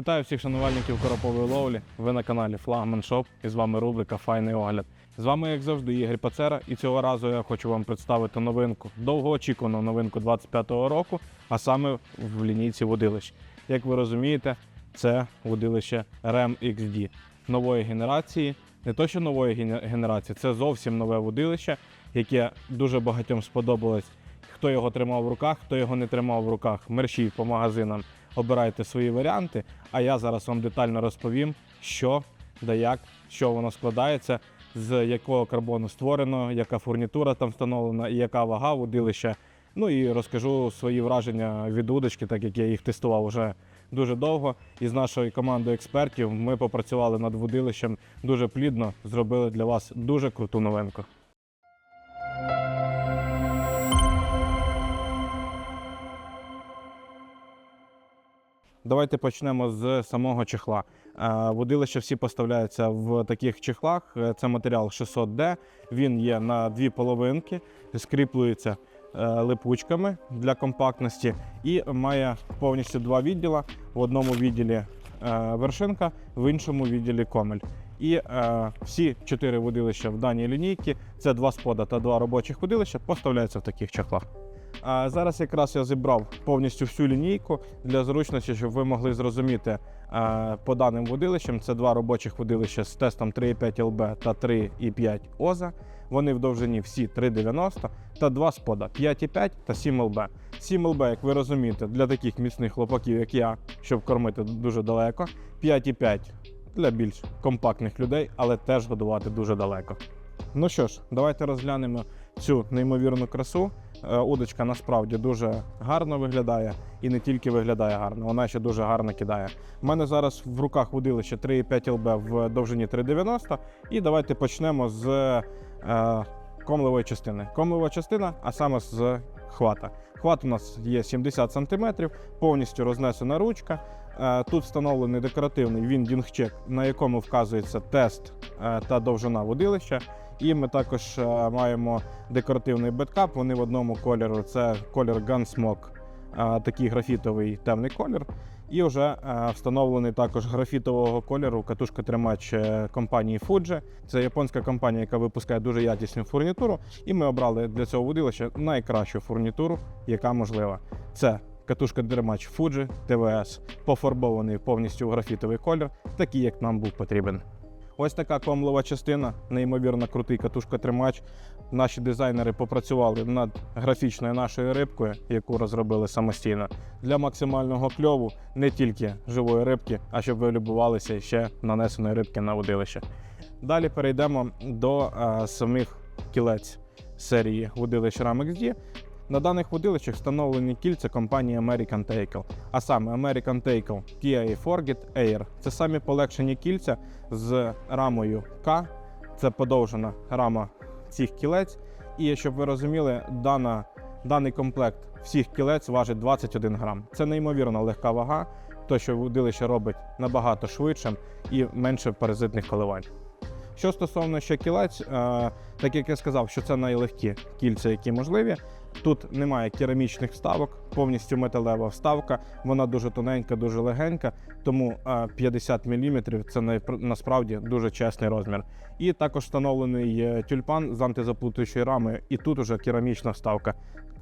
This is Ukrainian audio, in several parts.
Вітаю всіх шанувальників коропової ловлі. Ви на каналі Флагман Шоп і з вами рубрика Файний огляд. З вами, як завжди, Ігор Пацера, і цього разу я хочу вам представити новинку, довгоочікувану новинку 25-го року, а саме в лінійці водилищ. Як ви розумієте, це водилище REM XD нової генерації. Не то, що нової генерації, це зовсім нове водилище, яке дуже багатьом сподобалось. Хто його тримав в руках, хто його не тримав в руках, мерщій по магазинам обирайте свої варіанти. А я зараз вам детально розповім, що да як, що воно складається, з якого карбону створено, яка фурнітура там встановлена, і яка вага водилища. Ну і розкажу свої враження від удочки, так як я їх тестував вже дуже довго. І з нашою командою експертів ми попрацювали над водилищем дуже плідно, зробили для вас дуже круту новинку. Давайте почнемо з самого чехла. Е, Водилища всі поставляються в таких чехлах. Е, Це матеріал 600D. Він є на дві половинки, скріплюється е, липучками для компактності і має повністю два відділа. В одному відділі вершинка, в іншому відділі комель. І е, всі чотири водилища в даній лінійці це два спода та два робочих водилища поставляються в таких чехлах. А зараз якраз я зібрав повністю всю лінійку для зручності, щоб ви могли зрозуміти по даним водилищам. Це два робочих водилища з тестом 3,5 ЛБ та 3,5 ОЗА. Вони в довжині всі 3,90 та два спода 5,5 та 7 ЛБ. 7 ЛБ, як ви розумієте, для таких міцних хлопаків, як я, щоб кормити дуже далеко. 5,5 для більш компактних людей, але теж годувати дуже далеко. Ну що ж, давайте розглянемо цю неймовірну красу. Е, Удочка насправді дуже гарно виглядає і не тільки виглядає гарно, вона ще дуже гарно кидає. У мене зараз в руках водилище 3,5 ЛБ в довжині 3,90. І давайте почнемо з е, комлевої частини. Комлева частина, а саме з хвата. Хват у нас є 70 см, повністю рознесена ручка. Е, Тут встановлений декоративний віндінг-чек, на якому вказується тест е, та довжина водилища. І ми також е, маємо декоративний беткап. Вони в одному кольору. Це колір Gunsmoke, е, такий графітовий темний колір. І вже е, встановлений також графітового кольору катушка-тримач е, компанії Fuji. Це японська компанія, яка випускає дуже якісну фурнітуру. І ми обрали для цього водилища найкращу фурнітуру, яка можлива. Це катушка-тримач Fuji TVS, пофарбований повністю в графітовий колір, такий, як нам був потрібен. Ось така комлова частина, неймовірно крутий катушка-тримач. Наші дизайнери попрацювали над графічною нашою рибкою, яку розробили самостійно, для максимального кльову не тільки живої рибки, а щоб ви любувалися ще нанесеної рибки на водилище. Далі перейдемо до е, самих кілець серії водилищ Ram XD. На даних водилищах встановлені кільця компанії American Tackle, а саме American Tackle Kia Forget Air. Це самі полегшені кільця з рамою К. Це подовжена рама цих кілець. І щоб ви розуміли, дана, даний комплект всіх кілець важить 21 грам. Це неймовірно легка вага, то що водилище робить набагато швидшим і менше паразитних коливань. Що стосовно ще кілець, е, так як я сказав, що це найлегкі кільця, які можливі. Тут немає керамічних вставок, повністю металева вставка. Вона дуже тоненька, дуже легенька, тому е, 50 мм це насправді дуже чесний розмір. І також встановлений е, тюльпан з антизаплутуючої рами, і тут уже керамічна вставка.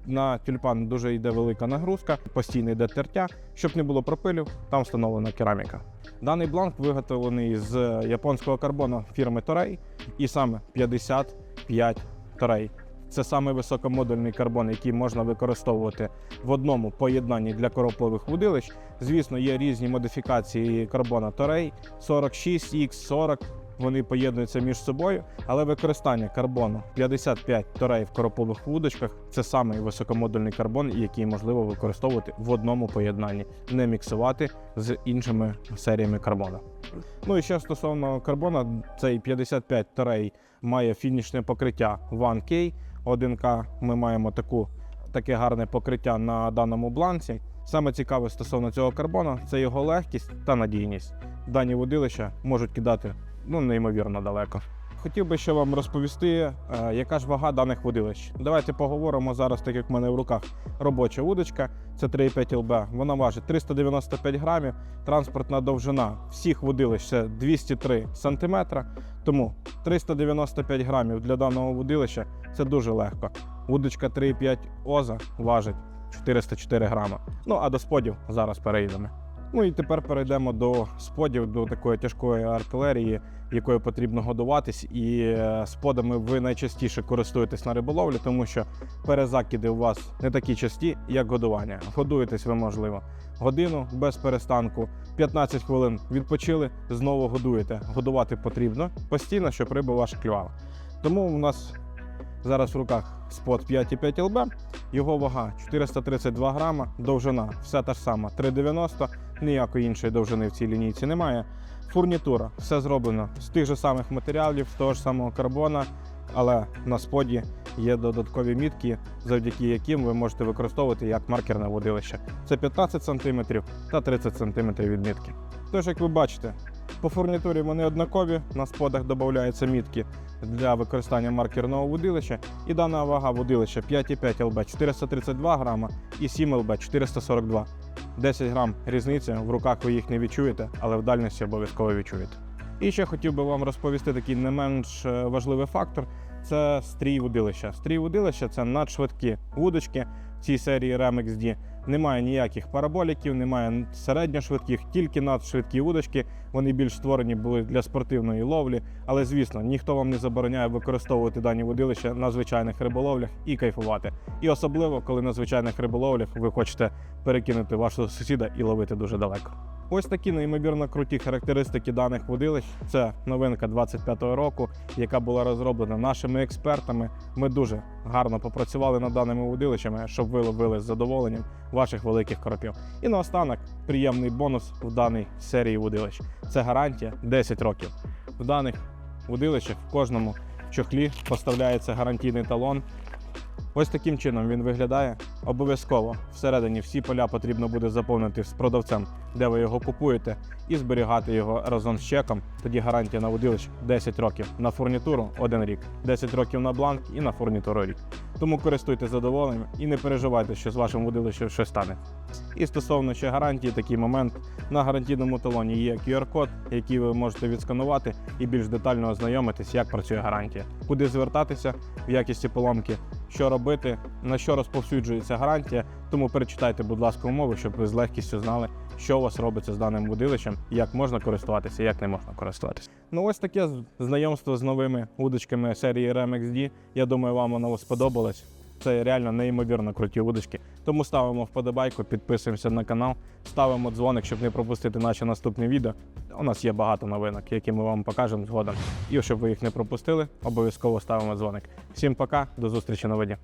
На тюльпан дуже йде велика нагрузка, постійно йде тертя. Щоб не було пропилів, там встановлена кераміка. Даний бланк виготовлений з японського карбону фірми Торей, і саме 55 Торей. Це самий високомодульний карбон, який можна використовувати в одному поєднанні для коропових водилищ. Звісно, є різні модифікації карбона Торей 46, X40. Вони поєднуються між собою, але використання карбону 55 торей в коропових вудочках це самий високомодульний карбон, який можливо використовувати в одному поєднанні, не міксувати з іншими серіями карбону. Ну і ще стосовно карбона, цей 55 торей має фінішне покриття 1K. 1К ми маємо таку, таке гарне покриття на даному бланці. Саме цікаве стосовно цього карбону це його легкість та надійність. Дані водилища можуть кидати ну, неймовірно далеко. Хотів би ще вам розповісти, е, яка ж вага даних вудилищ. Давайте поговоримо зараз, так як в мене в руках робоча вудочка, це 3,5 ЛБ. Вона важить 395 грамів. Транспортна довжина всіх вудилищ це 203 см. Тому 395 грамів для даного вудилища це дуже легко. Вудочка 3,5 оза важить 404 грама. Ну а до сподів зараз перейдемо. Ну і тепер перейдемо до сподів, до такої тяжкої артилерії, якою потрібно годуватись. І е, сподами ви найчастіше користуєтесь на риболовлі, тому що перезакиди у вас не такі часті, як годування. Годуєтесь ви, можливо, годину без перестанку, 15 хвилин відпочили, знову годуєте. Годувати потрібно постійно, щоб риба ваша клювала. Тому у нас зараз в руках спот 5,5 ЛБ, його вага 432 грама, довжина все та ж сама 3,90, ніякої іншої довжини в цій лінійці немає. Фурнітура все зроблено з тих же самих матеріалів, з того ж самого карбона, але на споді є додаткові мітки, завдяки яким ви можете використовувати як маркерне водилище. Це 15 см та 30 см відмітки. Тож, як ви бачите, по фурнітурі вони однакові, на сподах додаються мітки для використання маркерного водилища. І дана вага водилища 5,5 ЛБ 432 грама і 7 ЛБ 442. 10 грам різниця, в руках ви їх не відчуєте, але в дальності обов'язково відчуєте. І ще хотів би вам розповісти такий не менш е, важливий фактор це стрій водилища. Стрій водилища це надшвидкі вудочки в цій серії Remix D. Немає ніяких параболіків, немає середньошвидких, тільки надшвидкі вудочки. Вони більш створені були для спортивної ловлі. Але звісно, ніхто вам не забороняє використовувати дані водилища на звичайних риболовлях і кайфувати. І особливо, коли на звичайних риболовлях ви хочете перекинути вашого сусіда і ловити дуже далеко. Ось такі неймовірно круті характеристики даних водилищ. Це новинка 25-го року, яка була розроблена нашими експертами. Ми дуже гарно попрацювали над даними водилищами, щоб ви ловили з задоволенням ваших великих коропів. І наостанок приємний бонус в даній серії водилищ. Це гарантія 10 років. В даних водилищах в кожному чохлі поставляється гарантійний талон. Ось таким чином він виглядає. Обов'язково всередині всі поля потрібно буде заповнити з продавцем, де ви його купуєте, і зберігати його разом з чеком. Тоді гарантія на водилищ 10 років, на фурнітуру 1 рік, 10 років на бланк і на фурнітуру рік. Тому користуйтесь задоволенням і не переживайте, що з вашим водилищем щось стане. І стосовно ще гарантії, такий момент на гарантійному талоні є QR-код, який ви можете відсканувати і більш детально ознайомитись, як працює гарантія, куди звертатися в якісті поломки, що робити, на що розповсюджується гарантія. Тому перечитайте, будь ласка, умови, щоб ви з легкістю знали, що у вас робиться з даним будилищем, як можна користуватися, як не можна користуватися. Ну ось таке знайомство з новими удочками серії RMXD. Я думаю, вам воно сподобалось. Це реально неймовірно круті удочки. Тому ставимо вподобайку, підписуємося на канал, ставимо дзвоник, щоб не пропустити наші наступні відео. У нас є багато новинок, які ми вам покажемо згодом. І щоб ви їх не пропустили, обов'язково ставимо дзвоник. Всім пока, до зустрічі на воді.